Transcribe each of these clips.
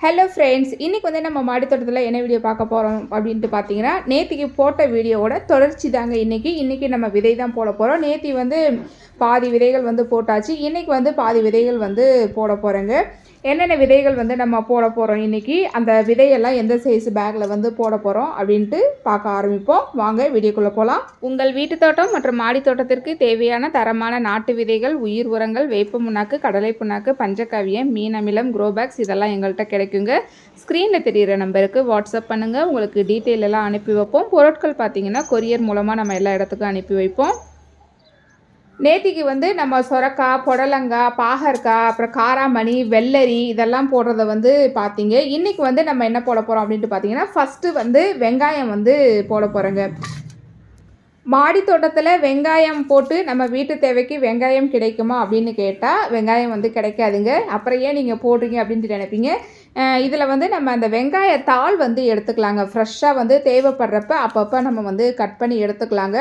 Hello friends இன்றைக்கி வந்து நம்ம மாடித்தோட்டத்தில் என்ன வீடியோ பார்க்க போகிறோம் அப்படின்ட்டு பார்த்தீங்கன்னா நேத்திக்கு போட்ட வீடியோவோட தொடர்ச்சி தாங்க இன்றைக்கி இன்றைக்கி நம்ம விதை தான் போட போகிறோம் நேத்தி வந்து பாதி விதைகள் வந்து போட்டாச்சு. இன்றைக்கி வந்து பாதி விதைகள் வந்து போட போகிறேங்க என்னென்ன விதைகள் வந்து நம்ம போட போகிறோம் இன்றைக்கி அந்த விதையெல்லாம் எந்த சைஸ் பேக்கில் வந்து போட போகிறோம் அப்படின்ட்டு பார்க்க ஆரம்பிப்போம். வாங்க வீடியோக்குள்ளே போகலாம் உங்கள் வீட்டு தோட்டம் மற்றும் மாடி தோட்டத்திற்கு தேவையான தரமான நாட்டு விதைகள் உயிர் உரங்கள் வேப்ப புண்ணாக்கு கடலை புண்ணாக்கு பஞ்சகாவியம் மீன் அமிலம் குரோபேக்ஸ் இதெல்லாம் எங்கள்கிட்ட கிடைக்குங்க. ஸ்க்ரீனில் தெரிகிற நம்பருக்கு வாட்ஸ்அப் பண்ணுங்கள் உங்களுக்கு டீட்டெயில் எல்லாம் அனுப்பி வைப்போம். பொருட்கள் பார்த்தீங்கன்னா கொரியர் மூலமாக நம்ம எல்லா இடத்துக்கும் அனுப்பி வைப்போம். நேத்திக்கு வந்து நம்ம சொரக்காய் புடலங்காய் பாகற்காய் அப்புறம் காராமணி வெள்ளரி இதெல்லாம் போடுறத வந்து பார்த்தீங்க இன்றைக்கி வந்து நம்ம என்ன போட போகிறோம் அப்படின்ட்டு பார்த்தீங்கன்னா ஃபஸ்ட்டு வந்து வெங்காயம் வந்து போட போகிறோங்க மாடி தோட்டத்தில் வெங்காயம் போட்டு நம்ம வீட்டு தேவைக்கு வெங்காயம் கிடைக்குமா அப்படின்னு கேட்டால் வெங்காயம் வந்து கிடைக்காதுங்க. அப்புறம் ஏன் நீங்கள் போடுறீங்க அப்படின்ட்டு நினைப்பீங்க? இதில் வந்து நம்ம அந்த வெங்காயத்தாள் வந்து எடுத்துக்கலாங்க. ஃப்ரெஷ்ஷாக வந்து தேவைப்படுறப்ப அப்பப்போ நம்ம வந்து கட் பண்ணி எடுத்துக்கலாங்க.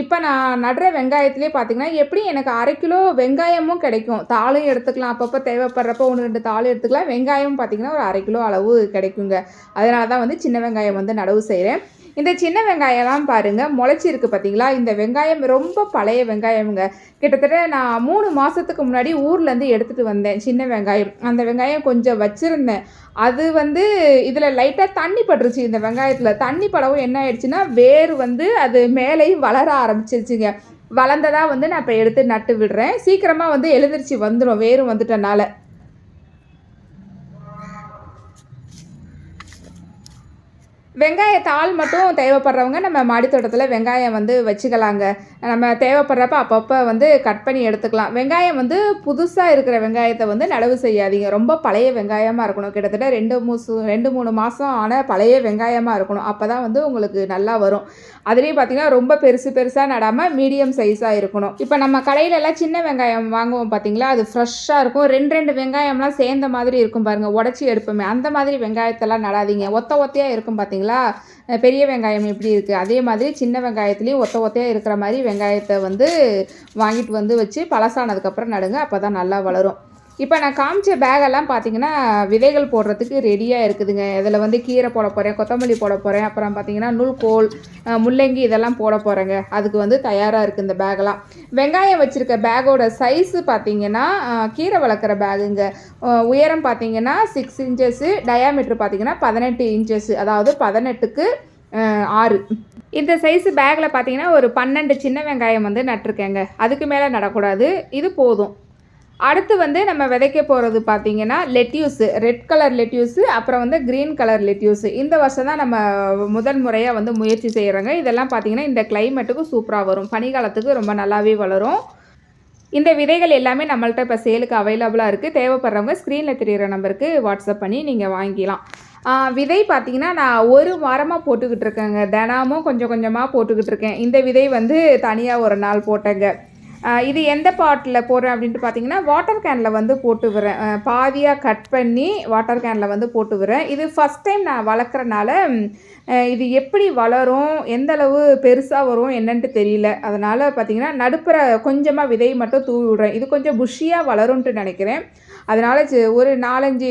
இப்போ நான் நடுற வெங்காயத்துலேயே பார்த்தீங்கன்னா எப்படி எனக்கு அரை கிலோ வெங்காயமும் கிடைக்கும். தாளும் எடுத்துக்கலாம். அப்பப்போ தேவைப்படுறப்போ ஒன்று ரெண்டு தாளும் எடுத்துக்கலாம். வெங்காயம் பார்த்தீங்கன்னா ஒரு அரை கிலோ அளவு கிடைக்குங்க. அதனால தான் வந்து சின்ன வெங்காயம் வந்து நடவு செய்கிறேன் இந்த சின்ன வெங்காயம்லாம் பாருங்கள் முளைச்சிருக்கு பார்த்தீங்களா இந்த வெங்காயம் ரொம்ப பழைய வெங்காயமுங்க. கிட்டத்தட்ட நான் மூணு மாதத்துக்கு முன்னாடி ஊர்லேருந்து எடுத்துகிட்டு வந்தேன் சின்ன வெங்காயம். அந்த வெங்காயம் கொஞ்சம் வச்சுருந்தேன். அது வந்து இதில் லைட்டாக தண்ணி பட்டுருச்சு. இந்த வெங்காயத்தில் தண்ணி படவும் என்ன ஆயிடுச்சுன்னா வேர் வந்து அது மேலேயும் வளர ஆரம்பிச்சிருச்சுங்க. வளர்ந்ததாக வந்து நான் இப்போ எடுத்து நட்டு விடுறேன். சீக்கிரமாக வந்து எழுந்திரிச்சு வந்துடும் வேரும் வந்துட்டனால. வெங்காயத்தாள் மட்டும் தேவைப்படுறவங்க நம்ம மாடித்தோட்டத்தில் வெங்காயம் வந்து வச்சுக்கலாங்க. நம்ம தேவைப்படுறப்ப அப்பப்போ வந்து கட் பண்ணி எடுத்துக்கலாம். வெங்காயம் வந்து புதுசாக இருக்கிற வெங்காயத்தை வந்து நடவு செய்யாதீங்க. ரொம்ப பழைய வெங்காயமாக இருக்கணும். கிட்டத்தட்ட ரெண்டு மூசு ரெண்டு மூணு மாதம் ஆன பழைய வெங்காயமாக இருக்கணும். அப்போ தான் வந்து உங்களுக்கு நல்லா வரும். அதுலேயும் பார்த்தீங்கன்னா ரொம்ப பெருசு பெருசாக நடாமல் மீடியம் சைஸாக இருக்கணும். இப்போ நம்ம கடையிலலாம் சின்ன வெங்காயம் வாங்குவோம் பார்த்தீங்களா அது ஃப்ரெஷ்ஷாக இருக்கும். ரெண்டு ரெண்டு வெங்காயம்லாம் சேர்ந்த மாதிரி இருக்கும் பாருங்கள் உடச்சி எடுப்போமே. அந்த மாதிரி வெங்காயத்தெல்லாம் நடாதீங்க. ஒத்த ஒத்தையாக இருக்கும் பார்த்தீங்களா பெரிய வெங்காயம் எப்படி இருக்குது அதே மாதிரி சின்ன வெங்காயத்துலேயும் ஒத்த ஒத்தையாக இருக்கிற மாதிரி வெங்காயத்தை வந்து வாங்கிட்டு வந்து வச்சு பழசானதுக்கப்புறம் நடுங்க அப்போ தான் நல்லா வளரும். இப்போ நான் காமிச்ச பேகெல்லாம் பார்த்தீங்கன்னா விதைகள் போடுறதுக்கு ரெடியாக இருக்குதுங்க. இதில் வந்து கீரை போட போகிறேன் கொத்தமல்லி போட போகிறேன் அப்புறம் பார்த்தீங்கன்னா நூல்கோல் முள்ளங்கி இதெல்லாம் போட போகிறேங்க அதுக்கு வந்து தயாராக இருக்குது இந்த பேகெல்லாம் வெங்காயம் வச்சுருக்க பேக்கோட சைஸு பார்த்தீங்கன்னா கீரை வளர்க்குற பேகுங்க உயரம் பார்த்தீங்கன்னா சிக்ஸ் இன்ச்சஸ்ஸு டயாமீட்ரு பார்த்தீங்கன்னா பதினெட்டு இன்ச்சஸ் அதாவது பதினெட்டுக்கு ஆறு. இந்த சைஸு பேக்கில் பார்த்தீங்கன்னா ஒரு பன்னெண்டு சின்ன வெங்காயம் வந்து நட்டிருக்கேங்க. அதுக்கு மேலே நடக்கூடாது. இது போதும். அடுத்து வந்து நம்ம விதைக்க போகிறது பார்த்தீங்கன்னா லெட்யூஸு ரெட் கலர் லெட்யூஸு அப்புறம் வந்து க்ரீன் கலர் லெட்யூஸு இந்த வருஷம் தான் நம்ம முதல் முறையாக வந்து முயற்சி செய்கிறோங்க இதெல்லாம் பார்த்தீங்கன்னா இந்த கிளைமேட்டுக்கு சூப்பராக வரும். பனிக்காலத்துக்கு ரொம்ப நல்லாவே வளரும். இந்த விதைகள் எல்லாமே நம்மள்ட்ட இப்போ சேலுக்கு அவைலபிளாக இருக்குது தேவைப்படுறவங்க ஸ்க்ரீனில் தெரிகிற நம்பருக்கு வாட்ஸ்அப் பண்ணி நீங்கள் வாங்கிக்கலாம். விதை பார்த்திங்கன்னா நான் ஒரு வாரமாக போட்டுக்கிட்டு இருக்கேங்க. தினமும் கொஞ்சம் கொஞ்சமாக போட்டுக்கிட்டு இருக்கேன். இந்த விதை வந்து தனியாக ஒரு நாள் போட்டேங்க. இது எந்த பாட்டில் போடுறேன் அப்படின்ட்டு பார்த்தீங்கன்னா வாட்டர் கேனில் வந்து போட்டு விடுறேன் பாதியாக கட் பண்ணி வாட்டர் கேனில் வந்து போட்டு விடுறேன் இது ஃபஸ்ட் டைம் நான் வளர்க்குறனால இது எப்படி வளரும் எந்த அளவு பெருசாக வரும் என்னன்ட்டு தெரியல. அதனால் பார்த்தீங்கன்னா நடுப்புற கொஞ்சமாக விதை மட்டும் தூவி விடுறேன். இது கொஞ்சம் புஷியாக வளரும்ன்ட்டு நினைக்கிறேன். அதனால் ஒரு நாலஞ்சு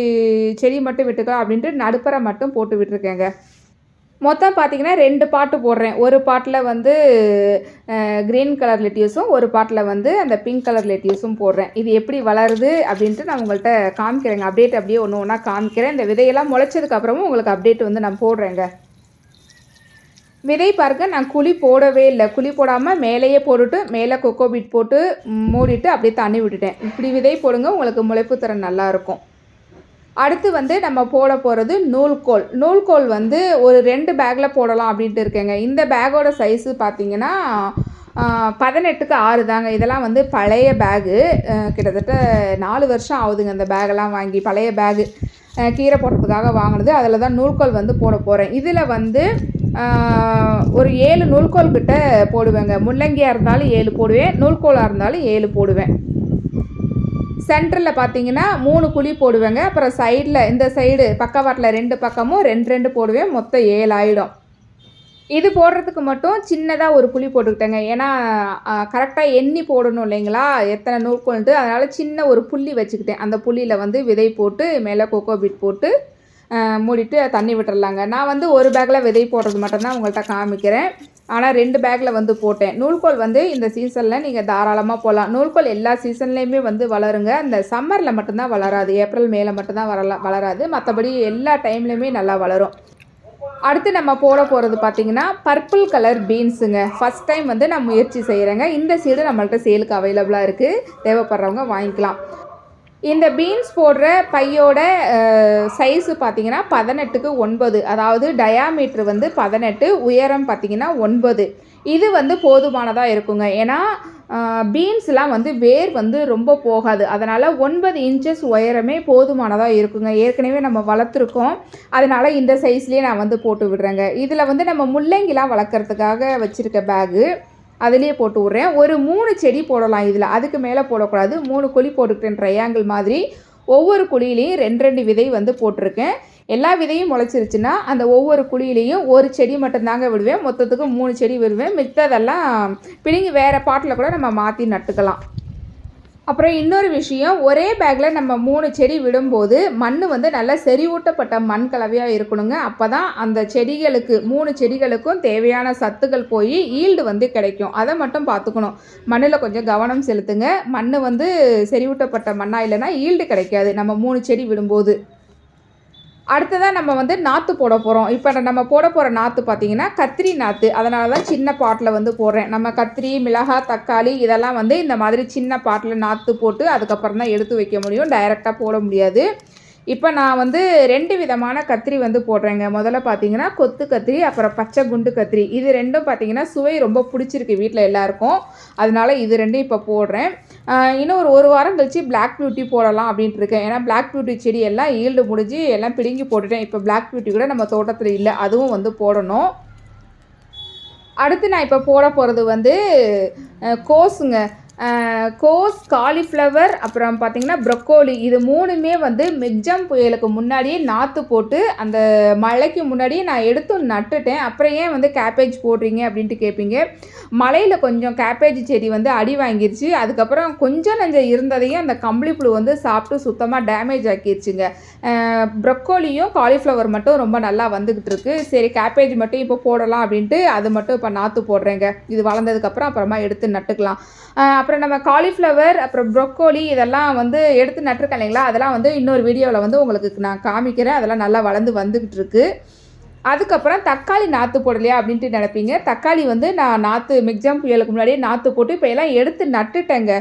செடி மட்டும் விட்டுக்கலாம் அப்படின்ட்டு நடுப்புற மட்டும் போட்டு விட்டுருக்கேங்க. மொத்தம் பார்த்தீங்கன்னா ரெண்டு பாட்டு போடுறேன். ஒரு பாட்டில் வந்து க்ரீன் கலர் லெட்டியூஸும் ஒரு பாட்டில் வந்து அந்த பிங்க் கலர் லெட்டியூஸும் போடுறேன். இது எப்படி வளருது அப்படின்ட்டு நான் உங்கள்கிட்ட காமிக்கிறேங்க. அப்டேட் அப்படியே ஒன்று ஒன்றா காமிக்கிறேன். இந்த விதையெல்லாம் முளைச்சதுக்கப்புறமும் உங்களுக்கு அப்டேட் வந்து நான் போடுறேங்க. விதை பாருங்க நான் குழி போடவே இல்லை. குழி போடாமல் மேலேயே போட்டுட்டு மேலே கொக்கோ பீட் போட்டு மூடிட்டு அப்படியே தண்ணி விட்டுட்டேன். இப்படி விதை போடுங்க உங்களுக்கு முளைப்பு திறன் நல்லாயிருக்கும் அடுத்து வந்து நம்ம போட போகிறது நூல்கோல். நூல்கோல் வந்து ஒரு ரெண்டு பேக்கில் போடலாம் அப்படின்ட்டு இருக்கேங்க. இந்த பேக்கோட சைஸு பார்த்திங்கன்னா பதினெட்டுக்கு ஆறு தாங்க. இதெல்லாம் வந்து பழைய பேகு கிட்டத்தட்ட நாலு வருஷம் ஆகுதுங்க இந்த பேகெல்லாம் வாங்கி. பழைய பேகு கீரை போடுறதுக்காக வாங்கினது. அதில் தான் நூல்கோல் வந்து போட போகிறேன் இதில் வந்து ஒரு ஏழு நூல்கோல் கிட்ட போடுவேங்க. முள்ளங்கியாக இருந்தாலும் ஏழு போடுவேன். நூல்கோலாக இருந்தாலும் ஏழு போடுவேன். சென்டரில் பார்த்தீங்கன்னா மூணு குழி போடுவேங்க. அப்புறம் சைடில் இந்த சைடு பக்கவாட்டில் ரெண்டு பக்கமும் ரெண்டு ரெண்டு போடுவேன். மொத்தம் ஏழு ஆயிடும் இது போடுறதுக்கு மட்டும் சின்னதாக ஒரு குழி போட்டுக்கிட்டேங்க. ஏன்னா கரெக்டாக எண்ணி போடணும் இல்லைங்களா? எத்தனை நூற்கொண்டு அதனால் சின்ன ஒரு புள்ளி வச்சுக்கிட்டேன். அந்த புள்ளியில் வந்து விதை போட்டு மேலே கோகோ பீட் போட்டு மூடிட்டு தண்ணி விட்டுறலாங்க. நான் வந்து ஒரு பேக்கில் விதை போடுறது மட்டும்தான் உங்கள்கிட்ட காமிக்கிறேன். ஆனால் ரெண்டு பேக்கில் வந்து போட்டேன். நூல்கோல் வந்து இந்த சீசனில் நீங்கள் தாராளமாக போகலாம் நூல்கோல் எல்லா சீசன்லேயுமே வந்து வளருங்க. இந்த சம்மரில் மட்டும்தான் வளராது. ஏப்ரல் மேல மட்டும்தான் வரலாம் வளராது. மற்றபடி எல்லா டைம்லேயுமே நல்லா வளரும். அடுத்து நம்ம போட போகிறது பார்த்தீங்கன்னா பர்பிள் கலர் பீன்ஸுங்க. ஃபஸ்ட் டைம் வந்து நான் முயற்சி செய்கிறேங்க இந்த சீடு நம்மள்ட்ட சேலுக்கு அவைலபிளாக இருக்குது தேவைப்படுறவங்க வாங்கிக்கலாம். இந்த பீன்ஸ் போடுற பையோட சைஸு பார்த்தீங்கன்னா பதினெட்டுக்கு ஒன்பது. அதாவது டயாமீட்ரு வந்து பதினெட்டு உயரம் பார்த்தீங்கன்னா ஒன்பது. இது வந்து போதுமானதாக இருக்குங்க. ஏன்னா பீன்ஸ்லாம் வந்து வேர் வந்து ரொம்ப போகாது. அதனால் ஒன்பது இன்ச்சஸ் உயரமே போதுமானதாக இருக்குங்க. ஏற்கனவே நம்ம வளர்த்துருக்கோம். அதனால் இந்த சைஸ்லேயே நான் வந்து போட்டு விடுறேங்க. இதில் வந்து நம்ம முள்ளங்கிலாம் வளர்க்குறதுக்காக வச்சுருக்க பேகு அதுலேயே போட்டு விட்றேன். ஒரு மூணு செடி போடலாம் இதில். அதுக்கு மேலே போடக்கூடாது. மூணு குழி போட்டுக்கிட்டேன். ட்ரையாங்கிள் மாதிரி. ஒவ்வொரு குழியிலையும் ரெண்டு ரெண்டு விதை வந்து போட்டிருக்கேன். எல்லா விதையும் முளைச்சிருச்சுன்னா அந்த ஒவ்வொரு குழியிலையும் ஒரு செடி மட்டும்தாங்க விடுவேன். மொத்தத்துக்கு மூணு செடி விடுவேன். மித்ததெல்லாம் பிடிங்கி வேறு பாட்டில் கூட நம்ம மாற்றி நட்டுக்கலாம். அப்புறம் இன்னொரு விஷயம் ஒரே பேக்கில் நம்ம மூணு செடி விடும்போது மண் வந்து நல்லா செறிவூட்டப்பட்ட மண் கலவையாக இருக்கணுங்க. அப்போ தான் அந்த செடிகளுக்கு மூணு செடிகளுக்கும் தேவையான சத்துக்கள் போய் ஈல்டு வந்து கிடைக்கும். அதை மட்டும் பார்த்துக்கணும். மண்ணில் கொஞ்சம் கவனம் செலுத்துங்க. மண் வந்து செறிவூட்டப்பட்ட மண்ணாக இல்லைன்னா ஈல்டு கிடைக்காது. நம்ம மூணு செடி விடும்போது. அடுத்ததாக நம்ம வந்து நாற்று போட போகிறோம் இப்போ நம்ம போட போகிற நாற்று பார்த்திங்கன்னா கத்திரி நாற்று அதனால தான் சின்ன பாட்டில் வந்து போடுறேன். நம்ம கத்திரி மிளகாய் தக்காளி இதெல்லாம் வந்து இந்த மாதிரி சின்ன பாட்டில் நாற்று போட்டு அதுக்கப்புறம் தான் எடுத்து வைக்க முடியும். டைரெக்டாக போட முடியாது. இப்போ நான் வந்து ரெண்டு விதமான கத்திரி வந்து போடுறேங்க. முதல்ல பார்த்தீங்கன்னா கொத்து கத்திரி அப்புறம் பச்சை குண்டு கத்திரி. இது ரெண்டும் பார்த்தீங்கன்னா சுவை ரொம்ப பிடிச்சிருக்கு வீட்டில் எல்லாருக்கும். அதனால இது ரெண்டும் இப்போ போடுறேன். இன்னும் ஒரு ஒரு வாரம் கழிச்சு பிளாக் பியூட்டி போடலாம் அப்படின்ட்டு இருக்கேன் ஏன்னா பிளாக் பியூட்டி செடி எல்லாம் ஈல்டு முடிஞ்சு எல்லாம் பிடுங்கி போட்டுட்டேன். இப்போ பிளாக் பியூட்டி கூட நம்ம தோட்டத்தில் இல்லை அதுவும் வந்து போடணும். அடுத்து நான் இப்போ போட போகிறது வந்து கோஸுங்க. கோஸ் காலிஃப்ளவர் அப்புறம் பார்த்திங்கன்னா ப்ரொக்கோலி இது மூணுமே வந்து மிக்ஜம் புயலுக்கு முன்னாடியே நாற்று போட்டு அந்த மழைக்கு முன்னாடியே நான் எடுத்து நட்டுட்டேன். அப்புறம் ஏன் வந்து கேபேஜ் போடுறீங்க அப்படின்ட்டு கேட்பீங்க மழையில் கொஞ்சம் கேபேஜ் செடி வந்து அடி வாங்கிருச்சு. அதுக்கப்புறம் கொஞ்சம் நஞ்சம் இருந்ததையும் அந்த கம்பளி புழு வந்து சாப்பிட்டு சுத்தமாக டேமேஜ் ஆக்கிருச்சுங்க. ப்ரொக்கோலியும் காலிஃப்ளவர் மட்டும் ரொம்ப நல்லா வந்துக்கிட்டு இருக்கு. சரி கேபேஜ் மட்டும் இப்போ போடலாம் அப்படின்ட்டு அது மட்டும் இப்போ நாற்று போடுறேங்க. இது வளர்ந்ததுக்கப்புறம் அப்புறமா எடுத்து நட்டுக்கலாம். அப்புறம் நம்ம காலிஃப்ளவர் அப்புறம் ப்ரொக்கோலி இதெல்லாம் வந்து எடுத்து நட்டுருக்கேன் இல்லைங்களா? அதெல்லாம் வந்து இன்னொரு வீடியோவில் வந்து உங்களுக்கு நான் காமிக்கிறேன். அதெல்லாம் நல்லா வளர்ந்து வந்துக்கிட்டு இருக்கு. அதுக்கப்புறம் தக்காளி நாற்று போடலையா அப்படின்ட்டு நினைப்பீங்க. தக்காளி வந்து நான் நாற்று மிக்ஜாம் புயலுக்கு முன்னாடியே நாற்று போட்டு இப்போ எல்லாம் எடுத்து நட்டுட்டேங்க.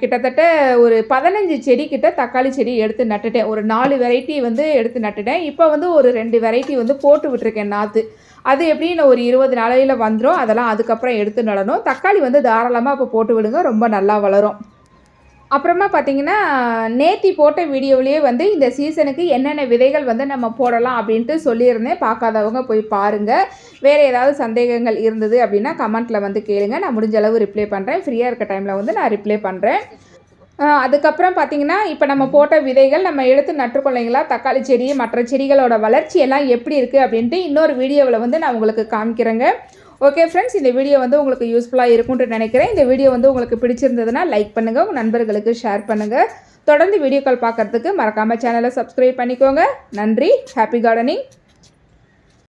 கிட்டத்தட்ட ஒரு பதினஞ்சு செடி கிட்ட தக்காளி செடி எடுத்து நட்டுட்டேன். ஒரு நாலு வெரைட்டி வந்து எடுத்து நட்டுட்டேன். இப்போ வந்து ஒரு ரெண்டு வெரைட்டி வந்து போட்டு விட்டுருக்கேன் நாற்று அது எப்படின்னு ஒரு இருபது நாளையில் வந்துடும் அதெல்லாம் அதுக்கப்புறம் எடுத்து நடணும். தக்காளி வந்து தாராளமாக இப்போ போட்டு விடுங்க. ரொம்ப நல்லா வளரும். அப்புறமா பார்த்தீங்கன்னா நேத்தி போட்ட வீடியோவிலேயே வந்து இந்த சீசனுக்கு என்னென்ன விதைகள் வந்து நம்ம போடலாம் அப்படின்ட்டு சொல்லியிருந்தேன். பார்க்காதவங்க போய் பாருங்கள் வேறு ஏதாவது சந்தேகங்கள் இருந்தது அப்படின்னா கமெண்ட்டில் வந்து கேளுங்க. நான் முடிஞ்ச அளவு ரிப்ளை பண்ணுறேன் ஃப்ரீயாக இருக்க டைமில் வந்து நான் ரிப்ளை பண்ணுறேன் அதுக்கப்புறம் பார்த்தீங்கன்னா இப்போ நம்ம போட்ட விதைகள் நம்ம எடுத்து நட்டுக்கொள்ளைங்களா தக்காளி செடி மற்ற செடிகளோட வளர்ச்சி எல்லாம் எப்படி இருக்குது அப்படின்ட்டு இன்னொரு வீடியோவில் வந்து நான் உங்களுக்கு காமிக்கிறேங்க. ஓகே ஃப்ரெண்ட்ஸ் இந்த வீடியோ வந்து உங்களுக்கு யூஸ்ஃபுல்லாக இருக்கும்னு நினைக்கிறேன். இந்த வீடியோ வந்து உங்களுக்கு பிடிச்சிருந்ததுன்னா லைக் பண்ணுங்கள் உங்கள் நண்பர்களுக்கு ஷேர் பண்ணுங்கள் தொடர்ந்து வீடியோக்கள் பார்க்கறதுக்கு மறக்காமல் சேனலை சப்ஸ்கிரைப் பண்ணிக்கோங்க. நன்றி ஹாப்பி கார்டனிங்